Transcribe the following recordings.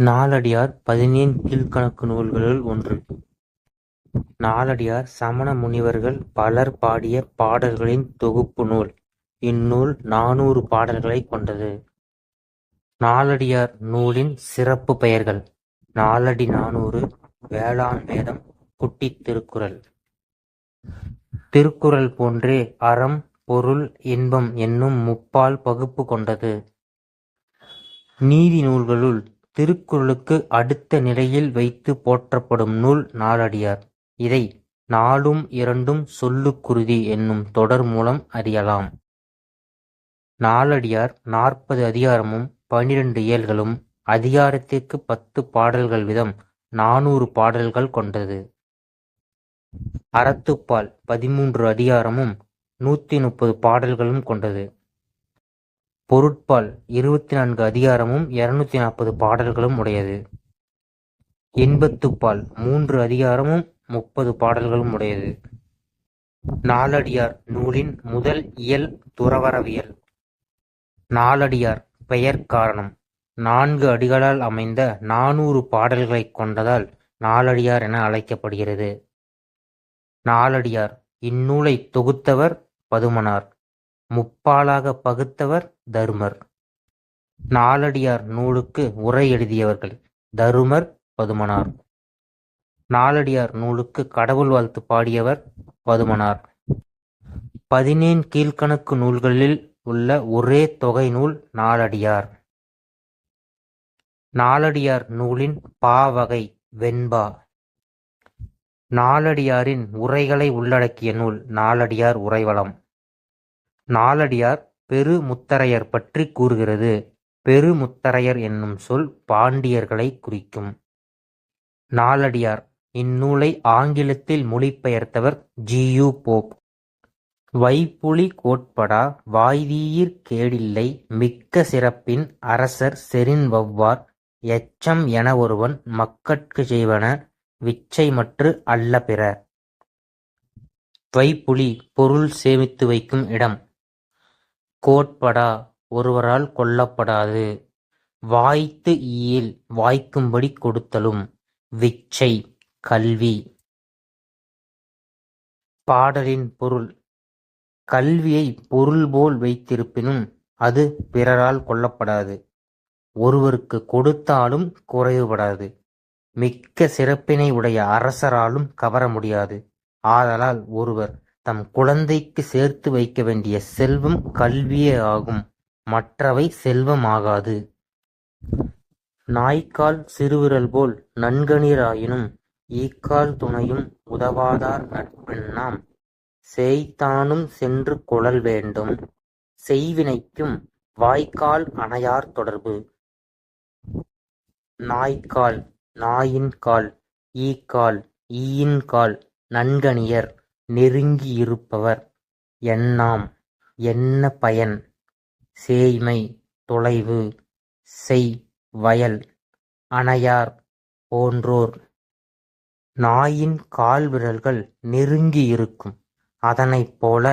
நாலடியார் பதினேழு கீழ்க்கணக்கு நூல்களுள் ஒன்று. நாலடியார் சமண முனிவர்கள் பலர் பாடிய பாடல்களின் தொகுப்பு நூல். இந்நூல் நானூறு பாடல்களைக் கொண்டது. நாலடியார் நூலின் சிறப்புப் பெயர்கள் நாலடி நானூறு, வேளாண் வேதம், குட்டித் திருக்குறள். திருக்குறள் போன்றே அறம், பொருள், இன்பம் என்னும் முப்பால் பகுப்பு கொண்டது. நீதி நூல்களுள் திருக்குறளுக்கு அடுத்த நிலையில் வைத்துப் போற்றப்படும் நூல் நாலடியார். இதை நாலும் இரண்டும் சொல்லுக்குறுதி என்னும் தொடர் மூலம் அறியலாம். நாலடியார் நாற்பது அதிகாரமும் பனிரண்டு இயல்களும் அதிகாரத்திற்குப் பத்துப் பாடல்கள் வீதம் நானூறு பாடல்கள் கொண்டது. அறத்துப்பால் பதிமூன்று அதிகாரமும் நூத்தி முப்பது பாடல்களும் கொண்டது. பொருட்பால் இருபத்தி நான்கு அதிகாரமும் இருநூத்தி நாற்பது பாடல்களும் உடையது. இன்பத்துப்பால் மூன்று அதிகாரமும் முப்பது பாடல்களும் உடையது. நாலடியார் நூலின் முதல் இயல் துறவறவியல். நாலடியார் பெயர் காரணம் நான்கு அடிகளால் அமைந்த நானூறு பாடல்களைக் கொண்டதால் நாலடியார் என அழைக்கப்படுகிறது. நாலடியார் இந்நூலைத் தொகுத்தவர் பதுமனார். முப்பாலாகப் பகுத்தவர் தருமர். நாலடியார் நூலுக்கு உரை எழுதியவர்கள் தருமர், பதுமனார். நாலடியார் நூலுக்குக் கடவுள் வாழ்த்து பாடியவர் பதுமனார். பதினேன் கீழ்க்கணக்கு நூல்களில் உள்ள ஒரே தொகை நூல் நாலடியார். நாலடியார் நூலின் பாவகை வெண்பா. நாலடியாரின் உரைகளை உள்ளடக்கிய நூல் நாலடியார் உரைவளம் நாலடியார் பெருமுத்தரையர் பற்றிக் கூறுகிறது. பெருமுத்தரையர் என்னும் சொல் பாண்டியர்களைக் குறிக்கும். நாலடியார் இந்நூலை ஆங்கிலத்தில் மொழிபெயர்த்தவர் ஜி. யு. போப். வைப்புலி கோட்படா வாய்தீயிற் கேடில்லை மிக்க சிறப்பின் அரசர் செரின் வவ்வார் எச்சம் எனவொருவன் மக்கட்குச் செய்வன விச்சைமற்று அல்ல பிற. வைப்புலி பொருள் சேமித்து வைக்கும் இடம். கோட்படா ஒருவரால் கொள்ளப்படாது. வாய்த்து ஈயில் வாய்க்கும்படி கொடுத்தலும். விச்சை கல்வி. பாடலின் பொருள் கல்வியைப் பொருள்போல் வைத்திருப்பினும் அது பிறரால் கொள்ளப்படாது. ஒருவருக்குக் கொடுத்தாலும் குறைவுபடாது. மிக்க சிறப்பினை உடைய அரசராலும் கவர முடியாது. ஆதலால் ஒருவர் தம் குழந்தைக்குச் சேர்த்து வைக்க வேண்டிய செல்வம் கல்வியே ஆகும் மற்றவை செல்வம் ஆகாது. நாய்கால் சிறுவிரல்போல் நன்கணியாராயினும் ஈக்கால் துணையும் உதவாதார் நட்பென்னாம் செய்தானும் சென்று கொளல் வேண்டும் செய்வினைக்கும் வாய்க்கால் அணையார் தொடர்பு. நாய்க்கால் நாயின் கால் ஈக்கால் ஈயின் கால் நன்கணியர் நெருங்கியிருப்பவர் என்னாம் என்ன பயன் சேய்மை தொலைவு செய் வயல் அணையார் போன்றோர். நாயின் கால்விரல்கள் நெருங்கி இருக்கும். அதனைப் போல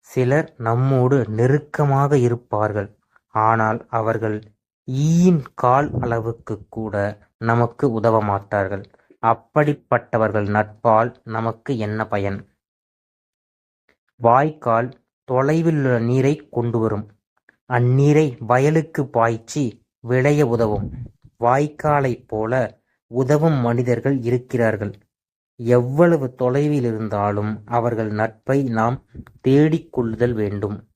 சிலர் நம்மோடு நெருக்கமாக இருப்பார்கள். ஆனால் அவர்கள் ஈயின் கால் அளவுக்குக்கூட நமக்கு உதவமாட்டார்கள். அப்படிப்பட்டவர்கள் நட்பால் நமக்கு என்ன பயன்? வாய்க்கால் தொலைவிலுள்ள நீரைக் கொண்டுவரும். அந்நீரை வயலுக்குப் பாய்ச்சி விளைய உதவும். வாய்க்காலைப் போல உதவும் மனிதர்கள் இருக்கிறார்கள். எவ்வளவு தொலைவிலிருந்தாலும் அவர்கள் நட்பை நாம் தேடிக் கொள்ளுதல் வேண்டும்.